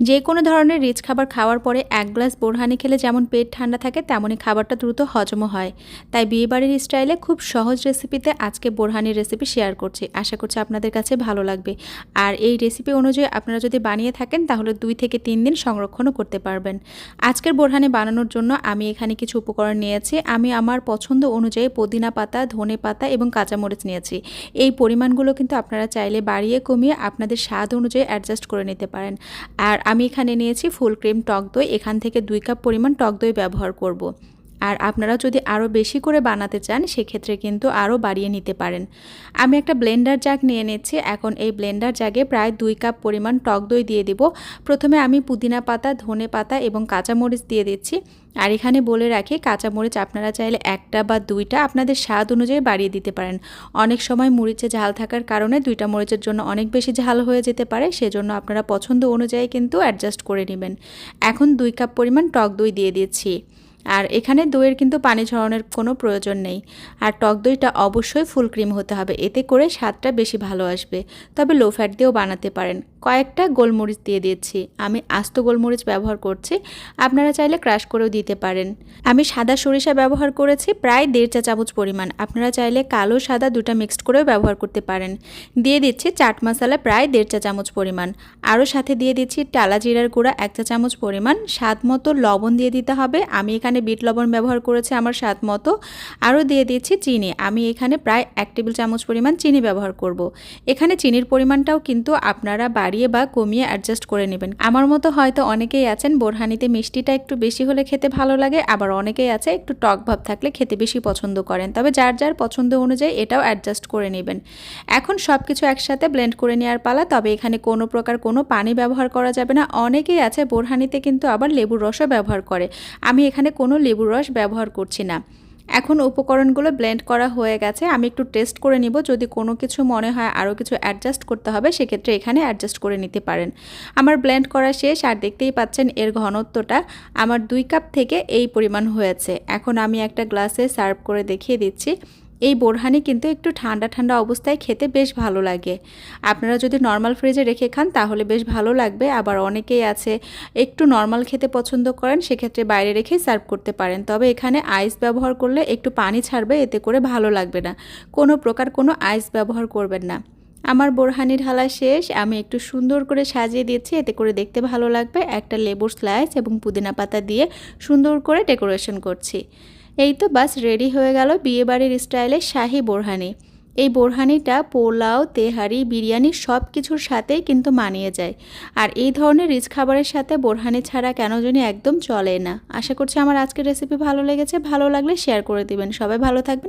যে কোনো ধরনের রিচ খাবার খাওয়ার পরে এক গ্লাস বোরহানি খেলে যেমন পেট ঠান্ডা থাকে, তেমনই খাবারটা দ্রুত হজমও হয়। তাই বিয়েবাড়ির স্টাইলে খুব সহজ রেসিপিতে আজকে বোরহানির রেসিপি শেয়ার করছি। আশা করছি আপনাদের কাছে ভালো লাগবে। আর এই রেসিপি অনুযায়ী আপনারা যদি বানিয়ে থাকেন, তাহলে দুই থেকে তিন দিন সংরক্ষণও করতে পারবেন। আজকের বোরহানি বানানোর জন্য আমি এখানে কিছু উপকরণ নিয়েছি। আমি আমার পছন্দ অনুযায়ী পুদিনা পাতা, ধনে পাতা এবং কাঁচামরিচ নিয়েছি। এই পরিমাণগুলো কিন্তু আপনারা চাইলে বাড়িয়ে কমিয়ে আপনাদের স্বাদ অনুযায়ী অ্যাডজাস্ট করে নিতে পারেন। আর আমি এখানে নিয়েছি ফুল ক্রিম টক দই এখান থেকে দুই কাপ পরিমাণ টক দই ব্যবহার করব। আর আপনারা যদি আরও বেশি করে বানাতে চান, সেক্ষেত্রে কিন্তু আরও বাড়িয়ে নিতে পারেন। আমি একটা ব্লেন্ডার জাগ নিয়ে নিচ্ছি। এখন এই ব্লেন্ডার জাগে প্রায় দুই কাপ পরিমাণ টক দই দিয়ে দিব। প্রথমে আমি পুদিনা পাতা, ধনে পাতা এবং কাঁচামরিচ দিয়ে দিচ্ছি। আর এখানে বলে রাখি, কাঁচামরিচ আপনারা চাইলে একটা বা দুইটা আপনাদের স্বাদ অনুযায়ী বাড়িয়ে দিতে পারেন। অনেক সময় মরিচে ঝাল থাকার কারণে দুইটা মরিচের জন্য অনেক বেশি ঝাল হয়ে যেতে পারে, সেজন্য আপনারা পছন্দ অনুযায়ী কিন্তু অ্যাডজাস্ট করে নেবেন। এখন দুই কাপ পরিমাণ টক দই দিয়ে দিচ্ছি। আর এখানে দইয়ের কিন্তু পানি ঝরানোর কোনো প্রয়োজন নেই। আর টক দইটা অবশ্যই ফুল ক্রিম হতে হবে। এতে করে স্বাদটা বেশি ভালো আসবে। তবে লো ফ্যাট দিয়েও বানাতে পারেন। কয়েকটা গোলমরিচ দিয়ে দিচ্ছি। আমি আস্ত গোলমরিচ ব্যবহার করছি। আপনারা চাইলে ক্রাশ করেও দিতে পারেন। আমি সাদা সরিষা ব্যবহার করেছি, প্রায় দেড় চা চামচ পরিমাণ। আপনারা চাইলে কালো, সাদা দুটা মিক্সড করেও ব্যবহার করতে পারেন। দিয়ে দিচ্ছি চাট মশলা, প্রায় দেড় চা চামচ পরিমাণ। আরও সাথে দিয়ে দিচ্ছি টালা জিরার গুঁড়া, এক চা চামচ পরিমাণ। স্বাদ মতো লবণ দিয়ে দিতে হবে। আমি এখানে বিট লবণ ব্যবহার করেছি আমার স্বাদ মতো। আরও দিয়ে দিচ্ছি চিনি। আমি এখানে প্রায় এক টেবিল চামচ পরিমাণ চিনি ব্যবহার করব। এখানে চিনির পরিমাণটাও কিন্তু আপনারা বাড়ি বাড়িয়ে বা কমিয়ে অ্যাডজাস্ট করে নেবেন। আমার মতো হয়তো অনেকেই আছেন, বোরহানিতে মিষ্টিটা একটু বেশি হলে খেতে ভালো লাগে, আবার অনেকেই আছে একটু টক ভাব থাকলে খেতে বেশি পছন্দ করেন। তবে যার যার পছন্দ অনুযায়ী এটাও অ্যাডজাস্ট করে নেবেন। এখন সব কিছু একসাথে ব্লেন্ড করে নেওয়ার পালা, তবে এখানে কোনো প্রকার কোনো পানি ব্যবহার করা যাবে না। অনেকেই আছে, বোরহানিতে কিন্তু আবার লেবুর রসও ব্যবহার করে। আমি এখানে কোনো লেবুর রস ব্যবহার করছি না। এখন উপকরণগুলো ব্লেন্ড করা হয়ে গেছে, আমি একটু টেস্ট করে নিব। যদি কোনো কিছু মনে হয় আরও কিছু অ্যাডজাস্ট করতে হবে, সেক্ষেত্রে এখানে অ্যাডজাস্ট করে নিতে পারেন। আমার ব্লেন্ড করা শেষ, আর দেখতেই পাচ্ছেন এর ঘনত্বটা আমার দুই কাপ থেকে এই পরিমাণ হয়েছে। এখন আমি একটা গ্লাসে সার্ভ করে দেখিয়ে দিচ্ছি। এই বোরহানি কিন্তু একটু ঠান্ডা ঠান্ডা অবস্থায় খেতে বেশ ভালো লাগে। আপনারা যদি নর্মাল ফ্রিজে রেখে খান, তাহলে বেশ ভালো লাগবে। আবার অনেকেই আছে, একটু নর্মাল খেতে পছন্দ করেন, সেক্ষেত্রে বাইরে রেখেই সার্ভ করতে পারেন। তবে এখানে আইস ব্যবহার করলে একটু পানি ছাড়বে, এতে করে ভালো লাগবে না। কোনো প্রকার কোনো আইস ব্যবহার করবেন না। আমার বোরহানি ঢালা শেষ। আমি একটু সুন্দর করে সাজিয়ে দিয়েছি, এতে করে দেখতে ভালো লাগবে। একটা লেবুর স্লাইস এবং পুদিনা পাতা দিয়ে সুন্দর করে ডেকোরেশন করছি। এই তো বাস রেডি হয়ে গেল বিয়েবাড়ির স্টাইলে শাহি বোরহানি। এই বোরহানিটা পোলাও, তেহারি, বিরিয়ানি সব কিছুর সাথেই কিন্তু মানিয়ে যায়। আর এই ধরনের রিচ খাবারের সাথে বোরহানি ছাড়া কেন জানি একদম চলে না। আশা করছি আমার আজকের রেসিপি ভালো লেগেছে। ভালো লাগলে শেয়ার করে দিবেন। সবাই ভালো থাকবেন।